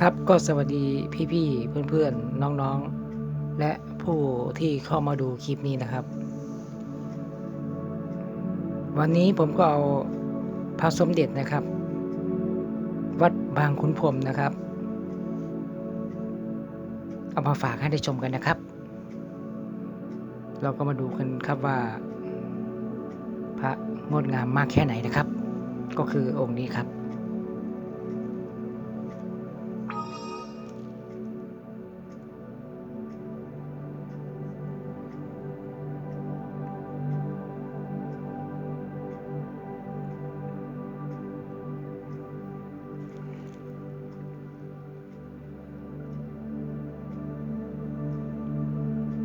ครับก็สวัสดีพี่ๆเพื่อนๆน้องๆ และผู้ที่เข้ามาดูคลิปนี้นะครับ วันนี้ผมก็เอาพระสมเด็จนะครับ วัดบางขุนพรมนะครับ เอามาฝากให้ได้ชมกันนะครับ เราก็มาดูกันครับว่า พระงดงามมากแค่ไหนนะครับ ก็คือองค์นี้ครับ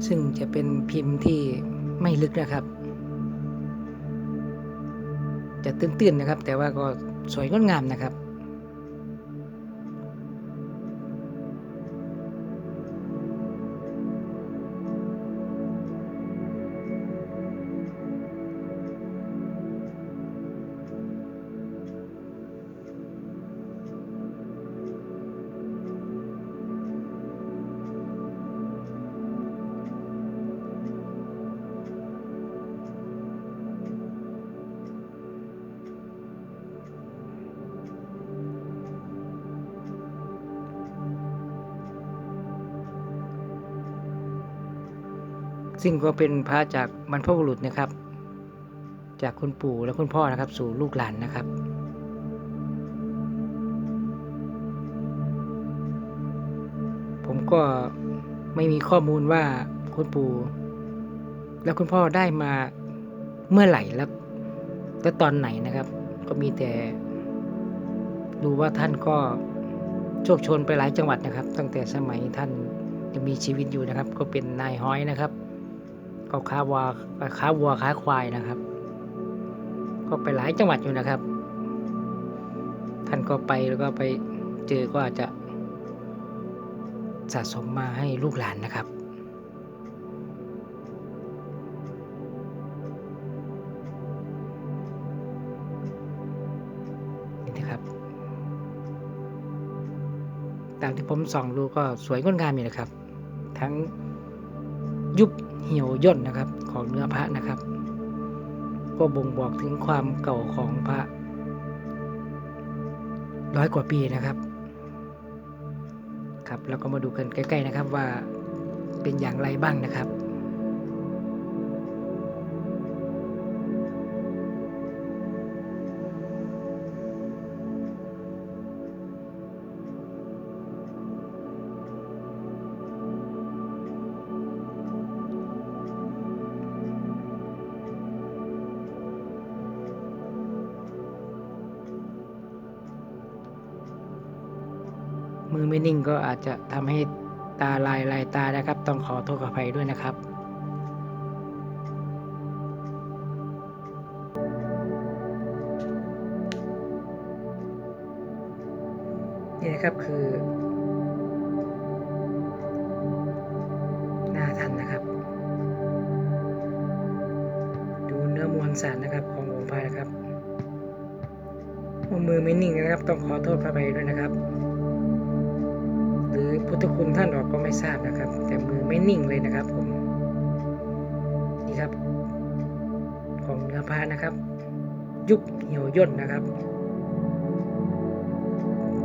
ซึ่งจะเป็นพิมพ์ที่ไม่ลึกนะครับ จะตื้นๆนะครับ แต่ว่าก็สวยงดงามนะครับ ซึ่งก็เป็นพระจากบรรพบุรุษนะครับ จากคุณปู่และคุณพ่อนะครับ สู่ลูกหลานนะครับผมก็ไม่มีข้อมูลว่าคุณปู่และคุณพ่อได้มาเมื่อไหร่แล้วและตอนไหนนะครับ ก็มีแต่รู้ว่าท่านก็โชคชนไปหลายจังหวัดนะครับ ตั้งแต่สมัยท่านยังมีชีวิตอยู่นะครับ ก็เป็นนายห้อยนะครับ ก็ค้าวัวค้าวัวค้าควายนะครับ ก็ไปหลายจังหวัดอยู่นะครับ ท่านก็ไปแล้วก็ไปเจอก็อาจจะสะสมมาให้ลูกหลานนะครับ นี่นะครับ ตามที่ผมส่องดูก็สวยงดงามอยู่นะครับ ทั้งยุบ เหี่ยวย่นนะครับของเนื้อพระนะครับ ก็บ่งบอกถึงความเก่าของพระร้อยกว่าปีนะครับครับแล้วก็มาดูกันใกล้ ๆนะครับว่าเป็นอย่างไรบ้างนะครับ ไม่นิ่งก็อาจจะทำให้ตาลายลายตานะครับ ต้องขอโทษขออภัยด้วยนะครับนี่นะครับคือหน้าท่านนะครับ ดูเนื้อมวลสารนะครับขององค์พระนะครับมือไม่นิ่งนะครับ ต้องขอโทษพระไปด้วยนะครับ รือพุทธคุณท่านออกก็ไม่ทราบนะครับ แต่มือไม่นิ่งเลยนะครับผมนี่ครับ ของเนื้อพระนะครับ ยุบเหี่ยวย่นนะครับ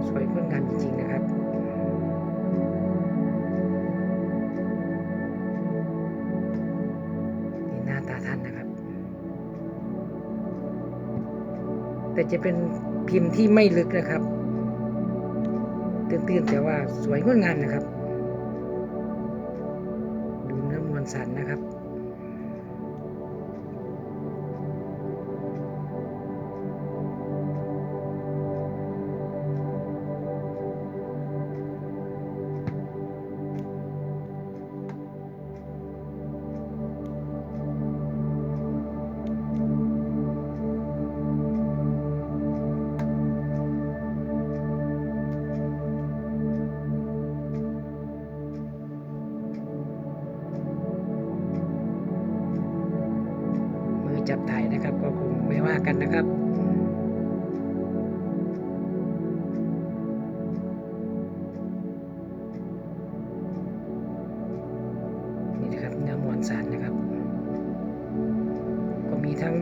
สวยงดงามจริงๆนะครับนี่หน้าตาท่านนะครับ แต่จะเป็นพิมพ์ที่ไม่ลึกนะครับ ตื้นๆแต่ว่าสวยงดงามนะครับ ดูเนื้อมวลสันนะครับ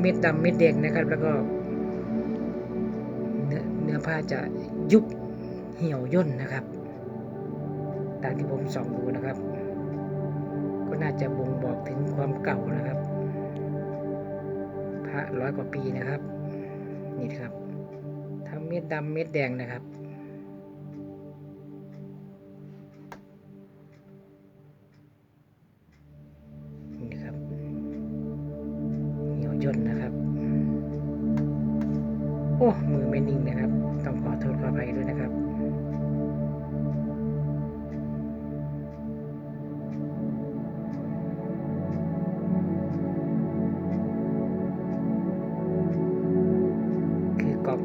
เม็ดดำเม็ดแดงนะครับ แล้วก็เนื้อเนื้อผ้าจะยุบเหี่ยวย่นนะครับ ตามที่ผมส่องดูนะครับ ก็น่าจะบ่งบอกถึงความเก่านะครับ พระร้อยกว่าปีนะครับ นี่ครับทั้งเม็ดดำเม็ดแดงนะครับ เหนียวย่นะครับ โอ้ มือไม่นิ่งนะครับ ต้องขอโทษขออภัยด้วยนะครับ คือกล้อง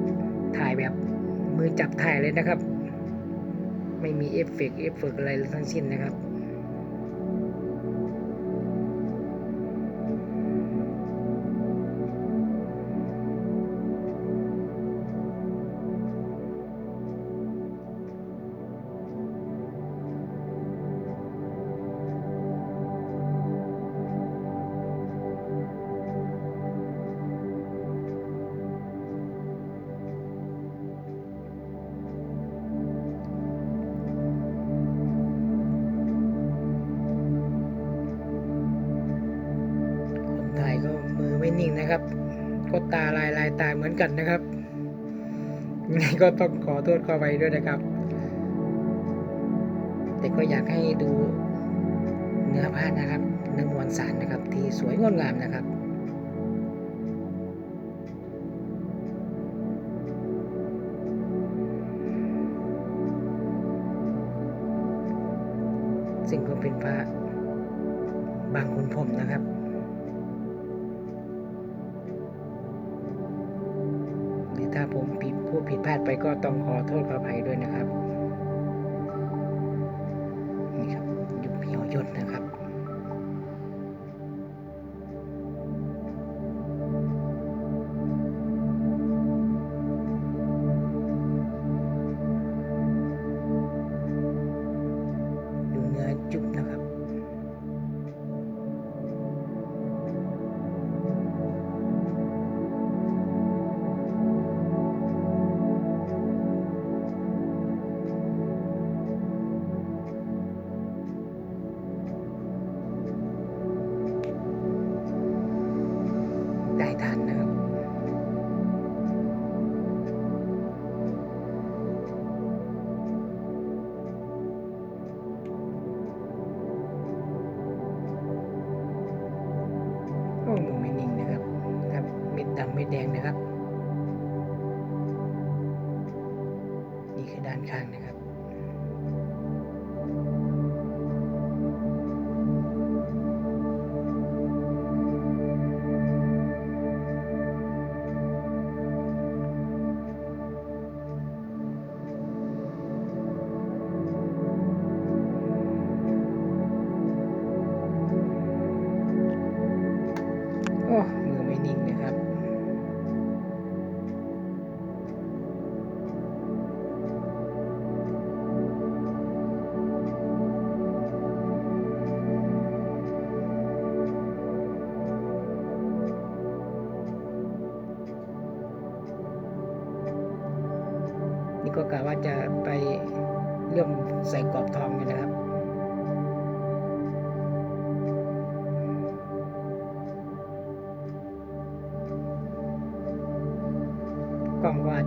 ถ่ายแบบมือจับถ่ายเลยนะครับ ไม่มีเอฟเฟกเอฟเฟกอะไรทั้งสิ้นนะครับ นะครับ ก็ตาลายลายตาเหมือนกันนะครับยังไงก็ต้องขอโทษขอไปด้วยนะครับ แต่ก็อยากให้ดูเนื้อผ้านะครับเนื้อมวลสารนะครับ ที่สวยงดงามนะครับ ถ้าผมผิดพูดผิดพลาดไปก็ต้องขอโทษขออภัยด้วยนะครับ นี่ครับยุบเหี่ยวยดนะครับ ด้านข้างนะครับ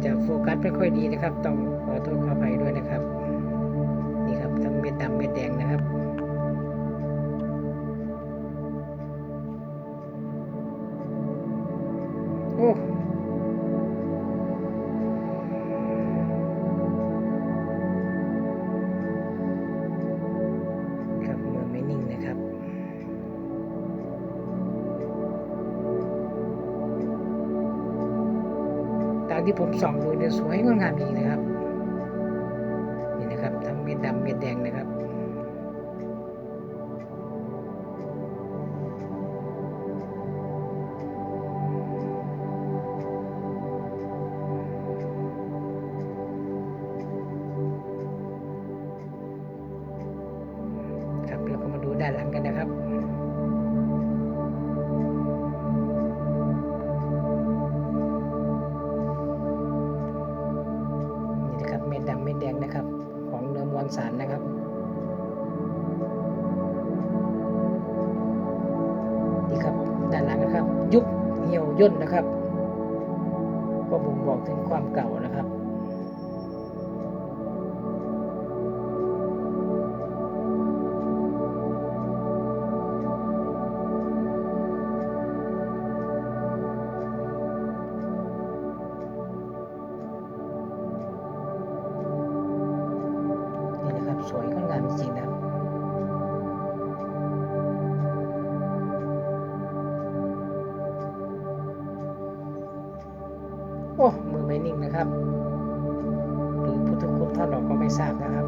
จจะโฟกัสไม่ค่อยดีนะครับ ต้องขอโทษขออภัยด้วยนะครับ นี่ครับทั้งเม็ดดำเม็ดแดงนะครับ งดงามจริงนะครับ นี่นะครับทั้งเม็ดดำเม็ดแดงนะครับครับ สารนะครับนี่ครับด้านหลังนะครับ ยุบเหี่ยวย่นนะครับ ก็บ่งบอกถึงความเก่านะครับ สวยงดงามจริงนะโอ้มือไม่นิ่งนะครับ หรือพุทธคุณท่านเราก็ไม่ทราบนะครับ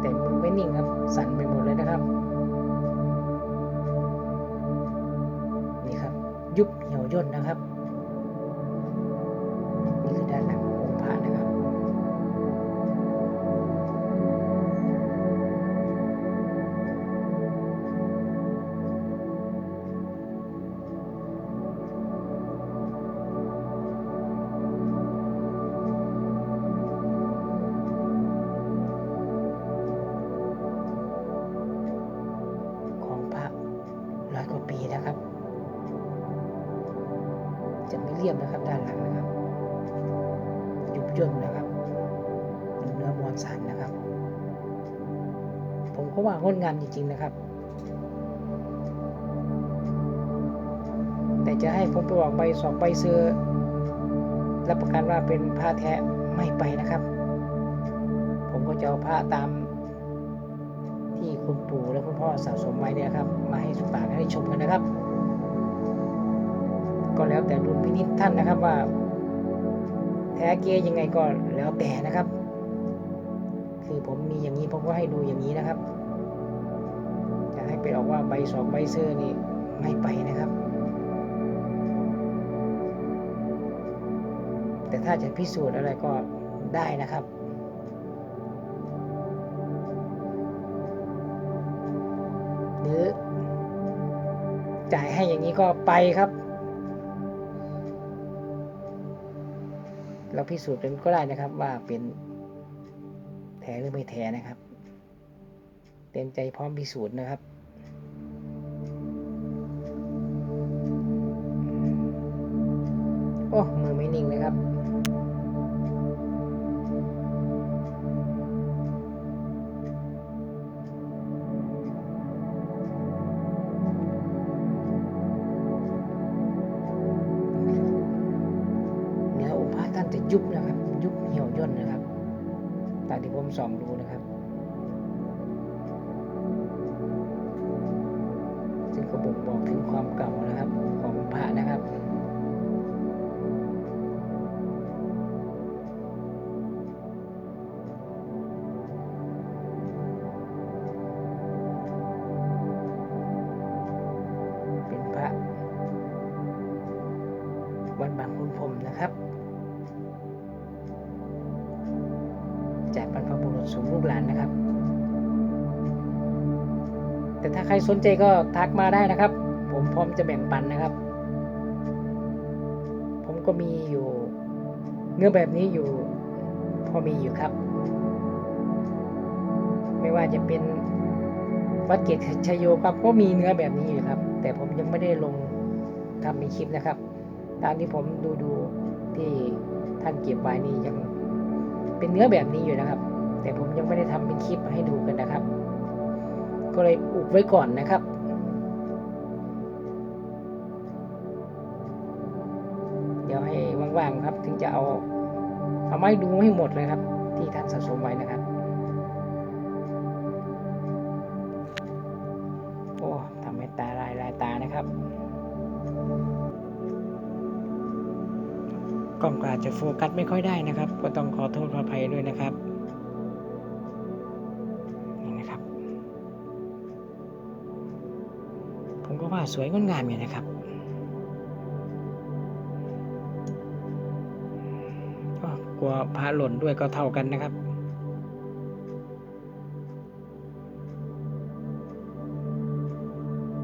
แต่มือไม่นิ่งครับ สั่นไปหมดเลยนะครับ นี่ครับ ยุบเหี่ยวย่นนะครับ ผมก็ว่างดงามจริง ๆ นะครับ แต่จะให้ผมไปบอกใบสองใบเซอร์รับประกันว่าเป็นผ้าแท้ไม่ไปนะครับ ผมก็จะเอาผ้าตามที่คุณปู่และคุณพ่อสะสมไว้เนี่ยครับ มาให้ฝากให้ชมกันนะครับ ก็แล้วแต่ดุลพินิจท่านนะครับว่า แท้เก๊ยังไงก็แล้วแต่นะครับ คือผมมีอย่างนี้ผมก็ให้ดูอย่างนี้นะครับ ว่าใบสองใบเซอร์นี่ไม่ไปนะครับ แต่ถ้าจะพิสูจน์อะไรก็ได้นะครับหรือจ่ายให้อย่างนี้ก็ไปครับ เราพิสูจน์กันก็ได้นะครับว่าเป็นแท้หรือไม่แท้นะครับ เต็มใจพร้อมพิสูจน์นะครับ อ้มือไม่นิ่งเลยครับเนื้อองค์พระท่านจะยุบนะครับ ยุบเหี่ยวย่นนะครับตามที่ผมส่องดูนะครับซึ่งก็บ่งบอกถึงความเก่านะครับของพระนะครับ สนใจก็ทักมาได้นะครับ ผมพร้อมจะแบ่งปันนะครับ ผมก็มีอยู่เนื้อแบบนี้อยู่ พอมีอยู่ครับ ไม่ว่าจะเป็นวัดเกตชยโยครับก็มีเนื้อแบบนี้อยู่ครับ แต่ผมยังไม่ได้ลงทำเป็นคลิปนะครับ ตามที่ผมดูดูที่ท่านเก็บไว้นี่ยังเป็นเนื้อแบบนี้อยู่นะครับ แต่ผมยังไม่ได้ทำเป็นคลิปให้ดูกันนะครับ ก็เลยอุบไว้ก่อนนะครับ เดี๋ยวให้ว่างๆครับถึงจะเอาเอาไม้ดูให้หมดเลยครับ ที่ท่านสะสมไว้นะครับโอ้ทำให้ตาลายลายตานะครับกล้องก็อาจจะโฟกัสไม่ค่อยได้นะครับ ก็ต้องขอโทษขออภัยด้วยนะครับ สวยงดงามอยู่นะครับ ก็กลัวพระหล่นด้วยก็เท่ากันนะครับ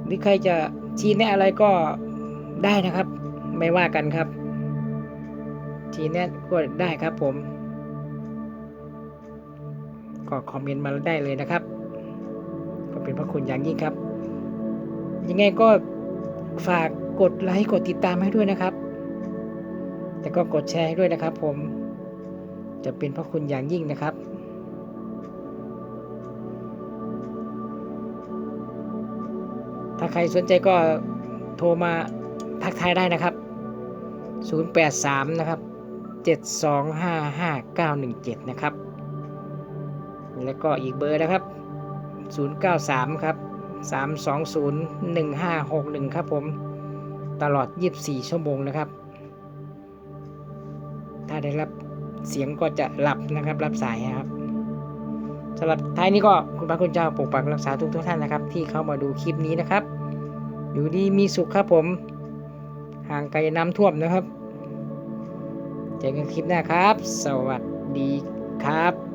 หรือใครจะชี้แนะอะไรก็ได้นะครับ ไม่ว่ากันครับ ชี้แนะก็ได้ครับผม ก็คอมเมนต์มาได้เลยนะครับ ก็เป็นพระคุณอย่างยิ่งครับ ยังไงก็ฝากกดไลค์กดติดตามให้ด้วยนะครับแล้วก็กดแชร์ให้ด้วยนะครับ ผมจะเป็นพระคุณอย่างยิ่งนะครับ ถ้าใครสนใจก็โทรมาทักทายได้นะครับ 083 นะครับ 7255917 นะครับ แล้วก็อีกเบอร์นะครับ 093 ครับ 320 1561 ครับผม ตลอด 24 ชั่วโมงนะครับ ถ้าได้รับเสียงก็จะหลับนะครับ รับสายนะครับสำหรับท้ายนี้ก็คุณพระคุณเจ้าปกปักรักษาทุกทุกท่านนะครับ ที่เข้ามาดูคลิปนี้นะครับ อยู่ดีมีสุขครับผม ห่างไกลน้ำท่วมนะครับ เจอกันคลิปหน้าครับ สวัสดีครับ